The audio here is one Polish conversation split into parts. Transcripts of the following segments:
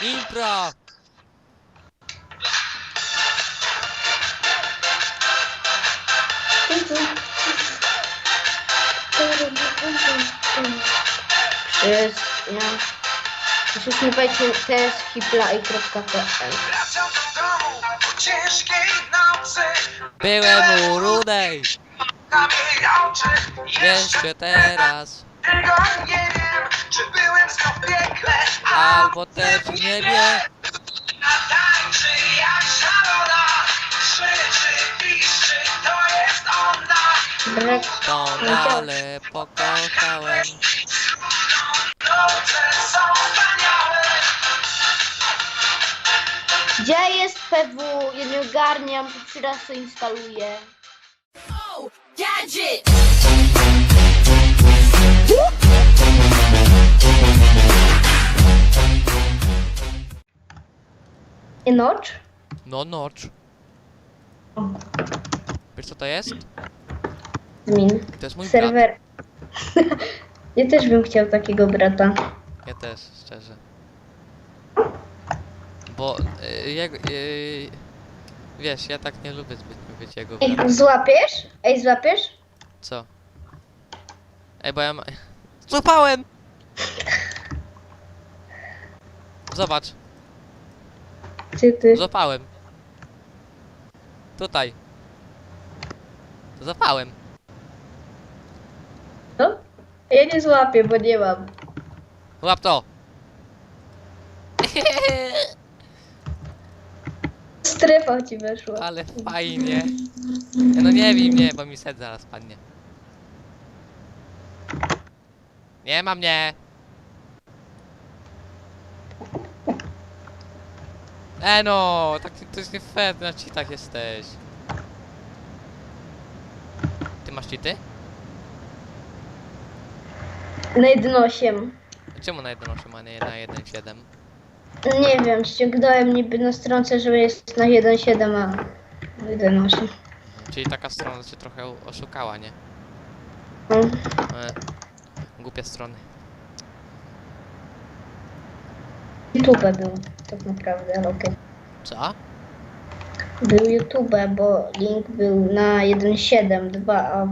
Impro! Przez... Ja... Też hipla.pl Wracam do domu po ciężkiej nocy Byłem u rudej, jeszcze teraz. tylko nie wiem Czy byłem znów w piekle Albo też w niebie. A tańczy jak szalona Krzyczy, piszczy, to jest ona Brek... To ale pokochałem. Noce są wspaniałe Gdzie jest PW? Ja nie ogarniam, to trzy razy instaluję. Gadget! Nie noc? No nocz. Wiesz co to jest? Min. To jest mój brat. Serwer. ja też bym chciał takiego brata. Ja też, szczerze. Bo y, jego, y, wiesz, ja tak nie lubię zbytnio być jego Ej, bratem. złapiesz? Ej, złapiesz? Co? Ej, bo ja ma... Złapałem! Zobacz, Czy ty? złapałem. Tutaj. Złapałem. Co? Ja nie złapię, bo nie mam. Łap to! Strefa ci weszła. Ale fajnie. Ja no nie wiem, nie, bo mi set zaraz padnie. Nie ma mnie! E no, tak, to jest nie fair, na cheatach jesteś. Ty masz cheaty? Na 1.8. Czemu na 1.8, a nie na 1.7? Nie wiem, ściągnąłem niby na stronce, że jest na 1.7, a na 1.8. Czyli taka strona cię trochę oszukała, nie? No. E, głupie strony. YouTube był tak naprawdę, ale okej. Co? Był YouTube, bo link był na 1.7.2, a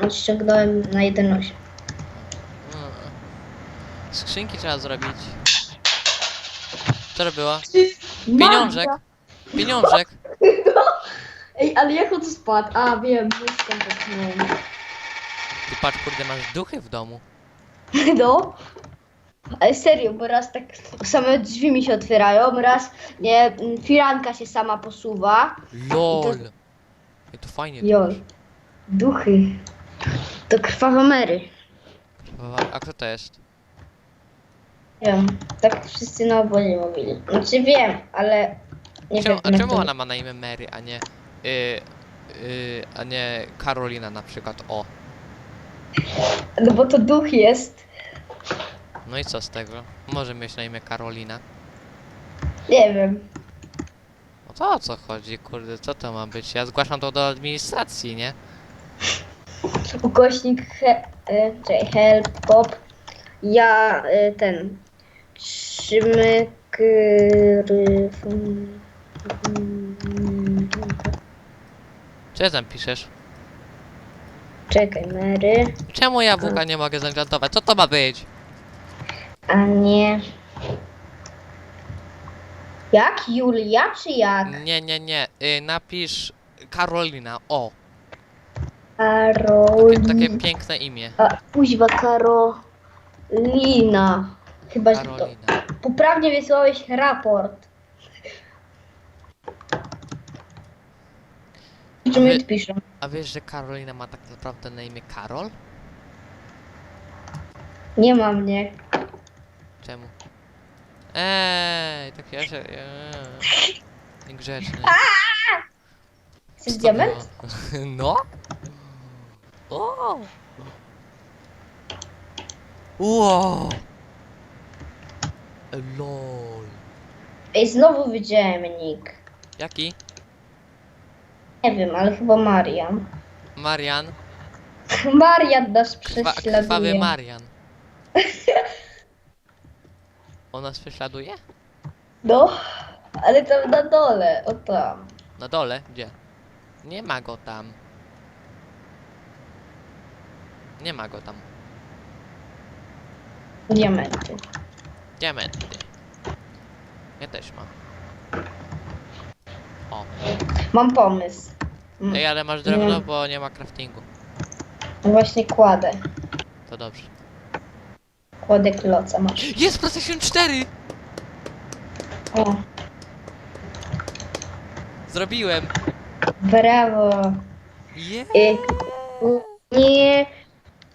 a ściągnąłem na 1.8. Mm. Skrzynki trzeba zrobić. Co robiła? Pieniążek! Pieniążek! Ej, ale jak on spadł? A, wiem, myszką dotknąłem. Ty patrz, kurde, masz duchy w domu. No. Ale serio, bo raz tak same drzwi mi się otwierają, raz nie, firanka się sama posuwa. LOL! To fajnie. to Joj. masz. Duchy. To krwawomery. A kto to jest? Wiem, tak wszyscy na obozie mówili. Znaczy wiem, ale nie Czemu, wiem. a czemu ona ma na imię Mary, a nie... Y, y, a nie Karolina na przykład, o. No bo to duch jest. No i co z tego? Może mieć na imię Karolina. Nie wiem. No to o co chodzi, kurde, co to ma być? Ja zgłaszam to do administracji, nie? Ukośnik he, e, czekaj, help pop. Ja e, ten. Fun- mm, Co tam piszesz? Czekaj, Mary. Czemu ja Wuka nie mogę zagratować? Co to ma być? A nie. Jak? Julia czy jak? Nie, nie, nie. Y, napisz Karolina, o. Karolina. Takie, takie piękne imię. A, kuźwa Karolina. Chyba, że to Karolina. poprawnie wysłałeś raport. Czy mi wy- odpiszą? A wiesz, że Karolina ma tak naprawdę na imię Karol? Nie ma mnie. Czemu? Eee, tak ja się... Eee, niegrzeczny. Chcesz diament? No? O! Wow! LOL. Ej, znowu widziałem nick. Jaki? Nie wiem, ale chyba Marian. Marian? Marian nas Krwa, krwawy prześladuje. Marian. On nas prześladuje? No, ale tam na dole, o tam. Na dole? Gdzie? Nie ma go tam. Nie ma go tam. Diamenty. Diamenty. Ja też mam. O. Mam pomysł. Mm, Ej, ale masz drewno, bo nie ma craftingu. Właśnie kładę. To dobrze. Kładę kloca, masz. Jest PlayStation 4! O, Zrobiłem! brawo. Je! Y, nie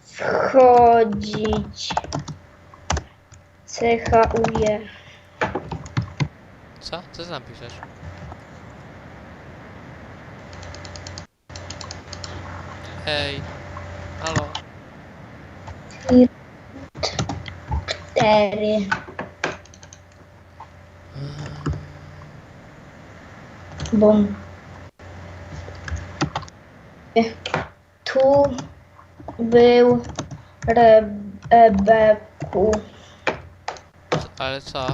wchodzić. CHUE. Co? Co ty tam piszesz? Hej. Halo. Cztery. Bum. Tu był Rebeku. Ale co?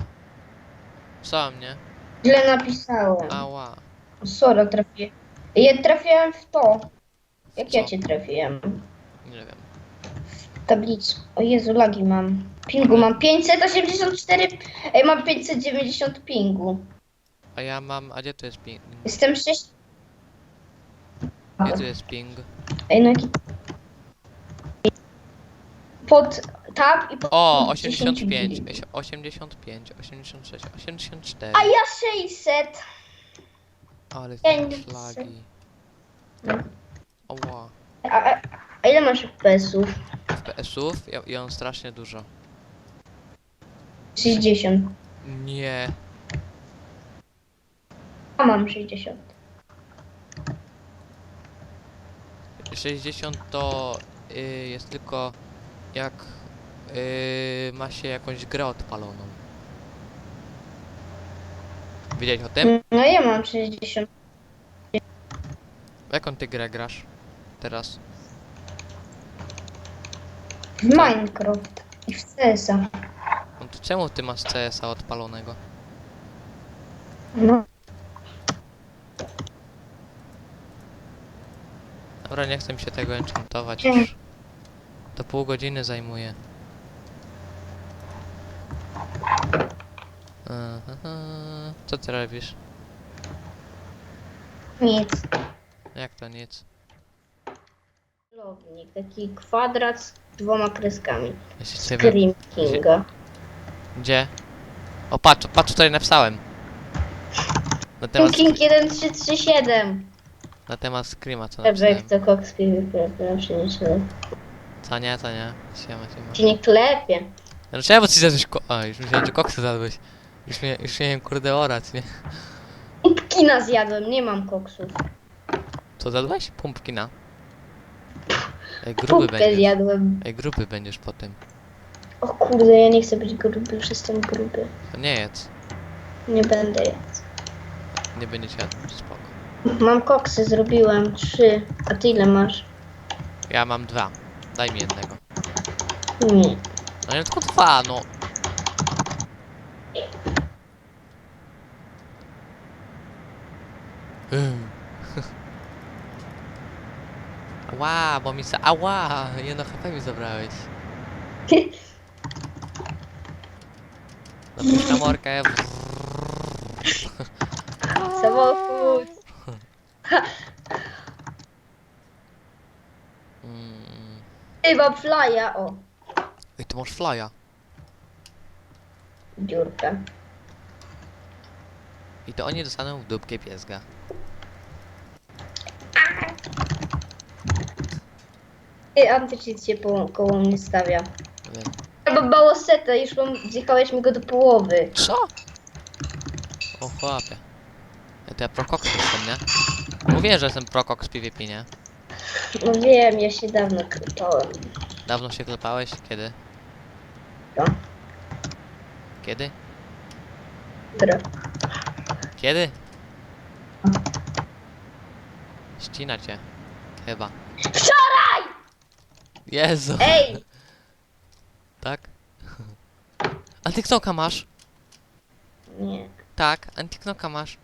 Co mnie? Źle napisałem. Ała. Sorry, trafiłem. Ja trafiłem w to. Jak ja Co? cię trafiłem? Nie wiem. Tablicy. O Jezu, lagi mam. Pingu mam 584. Ej, mam 590 pingu. A ja mam... A gdzie tu jest ping? Jestem 6. Gdzie tu jest ping? Ej, no jaki... Pod tab i pod... O! 10 85, bili. 85, 86, 84. A ja 600. Ale Ja nie flagi. Oła. A, a, a ile masz FPS-ów? FPS-ów? Ja, ja mam strasznie dużo. 60. Nie. A mam 60. 60 to y, jest tylko jak y, ma się jakąś grę odpaloną. Wiedziałeś o tym? No ja mam 60. W jaką ty grę grasz teraz? W Minecraft i w CS-a. No to czemu ty masz CS-a odpalonego? No. Dobra, nie chcę mi się tego enchantować już. To pół godziny zajmuje. Aha, Co ty robisz? Nic. Jak to nic? Lognik, taki kwadrat z dwoma kreskami. Jeśli sobie... Scream Kinga. Gdzie? O patrz, patrz tutaj napisałem. Na temat, King 1337. na temat Screama co Dobrze, napisałem. jak to Cox PvP, proszę nie szalej. Co nie, co nie. Siema, siema. Ci nie klepie. No czemu ci zjadłeś ko... A, już myślałem, że koksy zjadłeś. Już, mnie, już miałem kurde orać, nie? Kina zjadłem, nie mam koksów. Co zjadłeś? Pumpkina. Ej, gruby Pupkę będziesz. zjadłem. Ej, gruby będziesz potem. O kurde, ja nie chcę być gruby, już jestem gruby. To nie jedz. Nie będę jadł. Nie będziesz jadł. Spoko. Mam koksy, zrobiłem trzy. A ty ile masz? Ja mam dwa. Daj mi jednego. Nie. No nie tylko dwa, no. Ym. Ała, bo mi sa... Ała! Jedno HP mi zabrałeś. Napuść na morkę. Samochód. Mm. Ty mam flya, o. Ej, ty masz flya. Dziurkę. I to oni dostaną w dupkę piesga. Ty, antycheat się po, koło mnie stawia. Wiem. Albo bałoseta, już mam, zjechałeś mi go do połowy. Co? O chłopie. Ja to ja prokoks jestem, nie? Mówię, że jestem prokoks PvP, nie? No wiem, ja się dawno klepałem. Dawno się klepałeś? Kiedy? Co? Kiedy? Dobra. Kiedy? Ścina cię. Chyba. Wczoraj! Jezu. Ej! Tak? A ty masz? Nie. Tak, Antiknoka masz.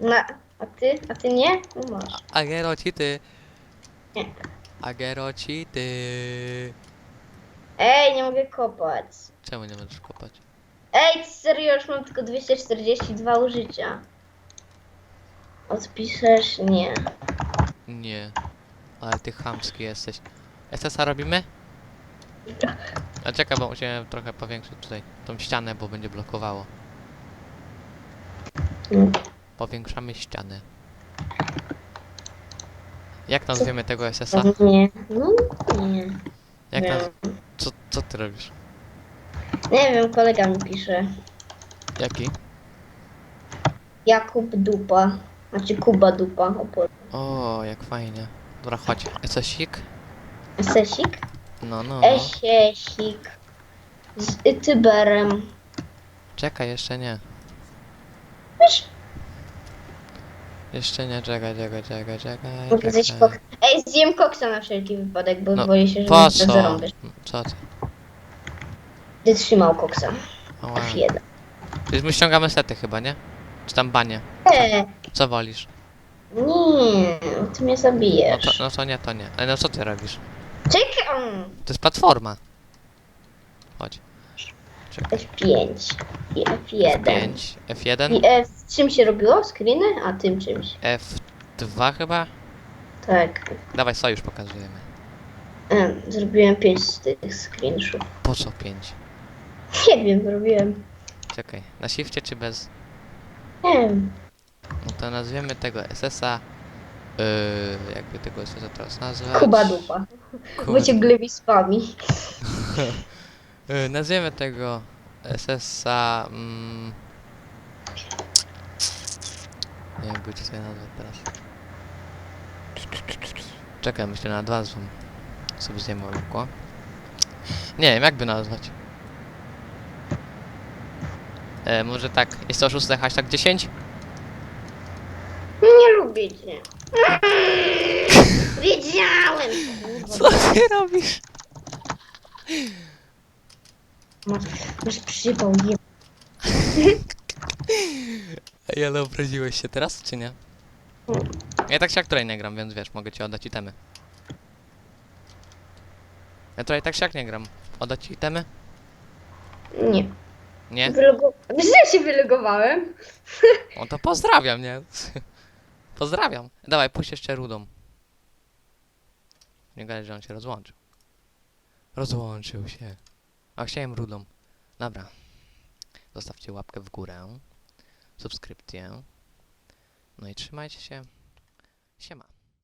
No, a ty? A ty nie? No masz. Ageroci ty. Nie. Ageroci ty. Ej, nie mogę kopać. Czemu nie możesz kopać? Ej, serio, już mam tylko 242 użycia. Odpiszesz? Nie. Nie. Ale ty chamski jesteś. SS-a robimy? A czekaj, bo musimy trochę powiększyć tutaj tą ścianę, bo będzie blokowało. Mm. Powiększamy ścianę. Jak nazwiemy tego SS-a? Nie. No, nie. Jak Nie. naz... co, co ty robisz? Nie wiem, kolega mi pisze. Jaki? Jakub Dupa. Znaczy Kuba Dupa. O, jak fajnie. Dobra, chodź. SS-ik? Esesik? No, no, no. Esiesik. Z Tyberem. Czekaj, jeszcze nie. Wiesz, Jeszcze nie, czekaj, czekaj, czekaj, czekaj. mogę zjeść czekaj. kok. Ej, zjem koksa na wszelki wypadek, bo No, boję się, że Po co? zarąbiesz. Co ty? Ty trzymał koksa. Ała. F1. Przecież my ściągamy sety chyba, nie? Czy tam banie? Eee, Co wolisz? nie, ty mnie No zabijesz. to, no to nie, to nie. Ale no co ty robisz? Czekam. To jest platforma. Chodź. F5 i F1. 5, F1, I F czym się robiło? Screeny? A tym czymś. F2 chyba? Tak. Dawaj, sojusz pokazujemy. Em, Zrobiłem 5 z tych screenshotów. Po co 5? Nie wiem, zrobiłem. Czekaj, na shifcie czy bez? Nie wiem. No to nazwiemy tego SS-a... Yy, jakby tego SS-a teraz nazwać? Kuba dupa. Kuba Bo cię glewi spami. Yy, nazwiemy tego SS-a... Mm, nie wiem, jakby sobie nazwać teraz. Czekaj, myślę nad nazwą. Sobie zjemy oko. Nie wiem, jakby nazwać. E, może tak, jest to szóste hashtag 10? Cię. Wiedziałem! Co ty robisz? Masz, masz przypał, je... Ej, ale obraziłeś się teraz, czy nie? Ja tak się jak tutaj nie gram, więc wiesz, mogę ci oddać itemy. Ja tutaj tak się jak nie gram. Oddać ci itemy? Nie. Nie? Wylogo... Ja się wylogowałem? O to pozdrawiam, nie? pozdrawiam. Dawaj, puść jeszcze rudą. Nie gadaj, że on się rozłączył. Rozłączył się. A chciałem rudą. Dobra. Zostawcie łapkę w górę. Subskrypcję. No i trzymajcie się. Siema.